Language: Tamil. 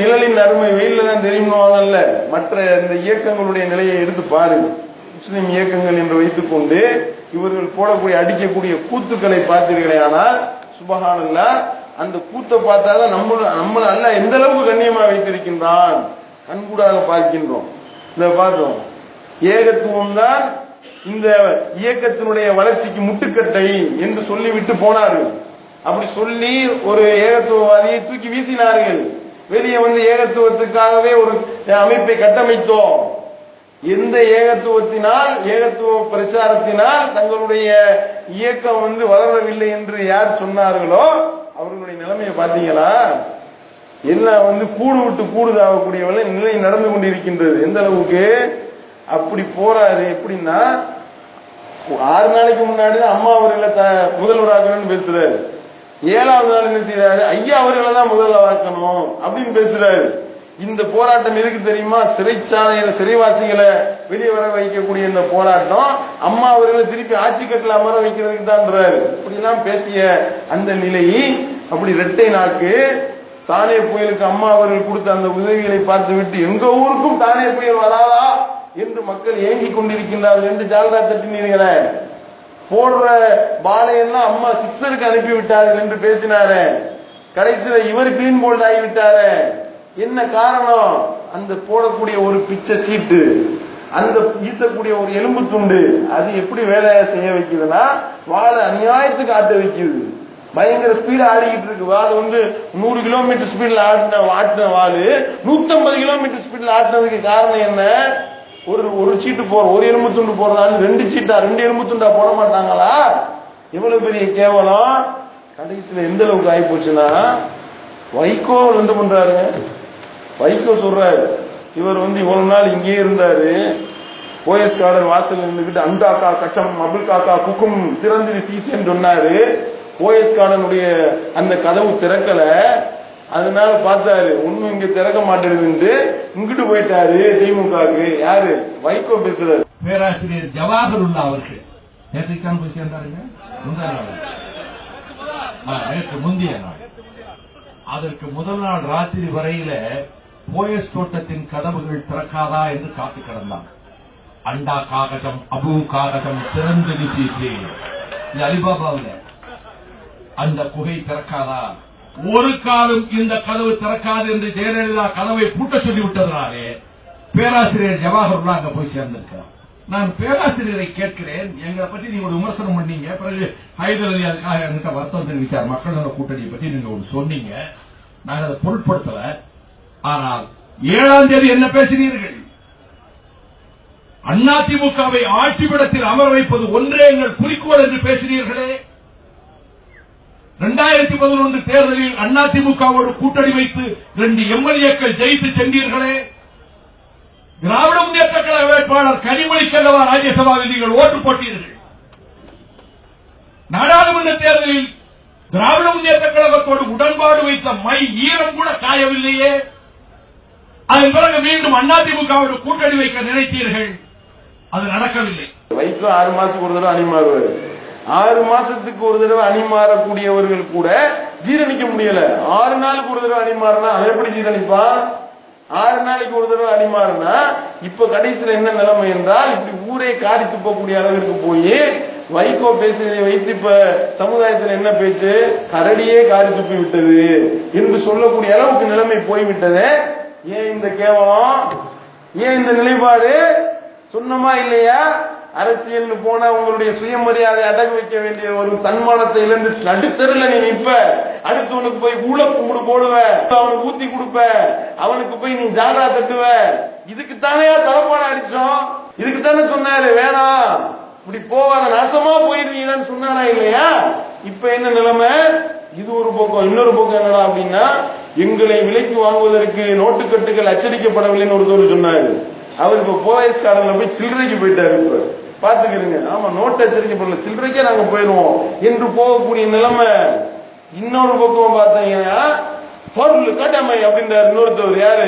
நிழலின் அருமை வெயில தான் தெரியும்னுவாங்கல்ல மற்ற இந்த இயக்கங்களுடைய நிலையை எடுத்து பாருங்க. முஸ்லிம் இயக்கங்கள் என்று வைத்துக்கொண்டு இவர்கள் போடக்கூடிய அடிக்கக்கூடிய கூத்துக்களை பார்த்தீர்களே ஆனால் சுபஹானல்லா அந்த கூத்தை பார்த்தாதான் நம்ம நம்ம அல்ல எந்த அளவுக்கு கண்ணியமா வைத்திருக்கின்றான். கண்கூடாக பார்க்கின்றோம். இந்த பார்த்தோம் ஏகத்துவம் தான் இந்த இயக்கத்தினுடைய வளர்ச்சிக்கு முட்டுக்கட்டை என்று சொல்லிவிட்டு போனார்கள். அப்படி சொல்லி ஒரு ஏகத்துவவாதியை தூக்கி வீசினார்கள். வெளியே வந்து ஏகத்துவத்துக்காகவே ஒரு அமைப்பை கட்டமைத்தோம். எந்த ஏகத்துவத்தினால் ஏகத்துவ பிரச்சாரத்தினால் தங்களுடைய இயக்கம் வந்து வளரவில்லை என்று யார் சொன்னார்களோ அவர்களுடைய நிலைமையை பார்த்தீங்களா? எல்லாம் வந்து கூடு விட்டு கூடுதாகக்கூடிய நிலை நடந்து கொண்டிருக்கின்றது. எந்த அளவுக்கு? அப்படி போறாரு. எப்படின்னா ஆறு நாளைக்கு முன்னாடி தான் அம்மா அவர்களை த- பேசுறாரு. ஏழாவது நாள் என்ன செய்யறாரு ஐயா அவர்களை தான் முதல்வராக்கணும் அப்படின்னு பேசுறாரு. இந்த போராட்டம் எதுக்கு தெரியுமா? சிறைச்சாலையில சிறைவாசிகளை வெளியே வர வைக்கக்கூடிய இந்த போராட்டம் அம்மா அவர்களை திருப்பி ஆட்சி கட்டில அமர வைக்கிறதுக்கு தான்றாரு இப்படிலாம் பேசிய அந்த நிலை அப்படி இரட்டை நாக்கு தானே புயலுக்கு அம்மா அவர்கள் கொடுத்த அந்த உதவிகளை பார்த்து விட்டு எங்க ஊருக்கும் தானே புயல் வராதா? என்று மக்கள் ஏங்கிக் கொண்டிருக்கின்றார்கள் என்று ஜால்ரா தட்டினீர்களே. போடுற பாலையெல்லாம் அம்மா சிக்ஸருக்கு அனுப்பி விட்டார்கள் என்று பேசினாரு. கடைசியில இவர் கிளீன் போல்ட் ஆகிவிட்டாரு. என்ன காரணம்? அந்த போடக்கூடிய ஒரு பிச்சை சீட்டு அந்த வீசக்கூடிய ஒரு எலும்பு துண்டு அது எப்படி வேலை செய்ய வைக்குதுன்னா வாழை அநியாயத்துக்கு ஆட்ட வைக்குது. பயங்கர ஸ்பீடா ஆடிக்கிட்டு இருக்கு. வால் வந்து நூறு கிலோமீட்டர் ஸ்பீட்ல ஆட்டின ஆட்டின நூத்தி ஐம்பது கிலோமீட்டர் ஸ்பீட்ல ஆட்டினதுக்கு காரணம் என்ன? ஒரு ஒரு சீட்டு போற ஒரு எலும்பு துண்டு போறதான்னு ரெண்டு சீட்டா ரெண்டு எலும்பு துண்டா போட மாட்டாங்களா? இவ்வளவு பெரிய கேவலம். கடைசியில எந்த அளவுக்கு ஆகி போச்சுன்னா வைகோ என்ன பண்றாரு. வைகோ சொல்றாரு இவர் வந்து இவ்வளவு நாள் இங்கேயே இருந்தாரு. போயஸ் கார்டன் வாசல் இருந்துகிட்டு அண்டாக்கா கச்சம் அபுல் காக்கா குக்கும் திறந்து சீசன் சொன்னாரு. போயஸ் கார்டனுடைய அந்த கதவு திறக்கல. அதனால பார்த்தாரு ஒண்ணும் இங்க திறக்க மாட்டேங்குது இங்கிட்டு போயிட்டாரு திமுகவுக்கு. யாரு? வைகோ பேசுறாரு. பேராசிரியர் ஜவாஹருல்லா அவர்கள். நேற்றைக்கான போய் சேர்ந்தாருங்க? முந்தா நாள். நேற்று முந்தைய நாள். அதற்கு முதல் நாள் ராத்திரி வரையில போயஸ் தோட்டத்தின் கதவுகள் திறக்காதா என்று காத்து கிடந்தாங்க அண்டா காகதம் அபு காகதம் திறந்து விசிசி இது அலிபாபாவில். அந்த குகை திறக்காதா? ஒரு காலம் இந்த கதவு திறக்காது என்று ஜெயலலிதா கதவை பூட்ட சொல்லிவிட்டதனாலே பேராசிரியர் ஜவாஹர்லா அங்க போய் சேர்ந்திருக்கிறார். நான் பேராசிரியரை கேட்கிறேன். எங்களை பத்தி நீங்க ஒரு விமர்சனம் பண்ணீங்க. பிறகு ஹைதர் அலி அதுக்காக என்கிட்ட வருத்தம் தெரிவித்தார். மக்கள் கூட்டணியை பத்தி நீங்க ஒரு சொன்னீங்க. நாங்கள் அதை பொருட்படுத்தல. ஆனால் ஏழாம் தேதி என்ன பேசினீர்கள்? அதிமுகவை ஆட்சிபடத்தில் அமர வைப்பது ஒன்றே எங்கள் குறிக்கோள் என்று பேசினீர்களே. இரண்டாயிரத்தி பதினொன்று தேர்தலில் அதிமுகவோடு கூட்டணி வைத்து ரெண்டு எம்எல்ஏக்கள் ஜெயித்து சென்றீர்களே. திராவிட முன்னேற்ற கழக வேட்பாளர் கனிமொழி செல்லவா ராஜ்யசபாவில் நீங்கள் ஓட்டு போட்டீர்கள். நாடாளுமன்ற தேர்தலில் திராவிட முன்னேற்ற கழகத்தோடு உடன்பாடு வைத்த மை ஈரம் கூட காயவில்லையே. அதன் பிறகு மீண்டும் அதிமுகவோடு கூட்டணி வைக்க நினைத்தீர்கள். அது நடக்கவில்லை. வைகோ ஆறு மாசம் ஒரு தடவை அணி மாறுவாரு ஆறு மாசத்துக்கு ஒரு தடவை அணி மாறக்கூடியவர்கள் கூட ஜீரணிக்க முடியல. ஆறு நாளுக்கு ஒரு தடவை அணி மாறினா அவன் எப்படி ஜீரணிப்பான்? ஆறு நாளைக்கு ஒரு தடவை அணி மாறினா இப்ப கடைசியில என்ன நிலைமை என்றால் இப்படி ஊரே காரி துப்பக்கூடிய அளவிற்கு போய் வைகோ பேசுகிறதை வைத்து இப்ப சமுதாயத்தில் என்ன பேச்சு? கரடியே காரி துப்பி விட்டது என்று சொல்லக்கூடிய அளவுக்கு நிலைமை போய்விட்டது. ஏன் இந்த கேவலம்? ஏன் இந்த நிலைப்பாடு? சொன்னமா இல்லையா? அரசியல்னு போனா உங்களுடைய சுயமரியாதை அடகு வைக்க வேண்டிய ஒரு தன்மானத்தை இழந்து நடுத்தருல நீ நிற்ப. அடுத்தவனுக்கு போய் ஊழ கும்பிடு போடுவ. அவனுக்கு ஊத்தி கொடுப்ப. அவனுக்கு போய் நீ ஜாதா தட்டுவ. இதுக்கு தானே தலப்பாடம் அடிச்சோம்? இதுக்கு தானே சொன்னாரு வேணாம். இப்படி போவாத நாசமா போயிருவீங்கன்னு சொன்னாரா இல்லையா? இப்ப என்ன நிலைமை? இது ஒரு பக்கம் இன்னொரு பக்கம் என்னடா அப்படின்னா எங்களை விலைக்கு வாங்குவதற்கு நோட்டுக்கட்டுகள் அச்சடிக்கப்படவில்லைன்னு ஒருத்தர் சொன்னாரு. அவர் இப்ப போயஸ் கார்டன்ல போய் சில்லறைக்கு போயிட்டாரு இப்ப. பாத்துக்கிறீங்க ஆமா நோட் நோட்டு அச்சடிக்கப்படல சில்லறைக்கே நாங்க போயிடுவோம். என்று போகக்கூடிய நிலைமை இன்னொரு பக்கம் பார்த்தீங்கன்னா பொருள் கடமை அப்படின்ற இன்னொருத்தவர் யாரு?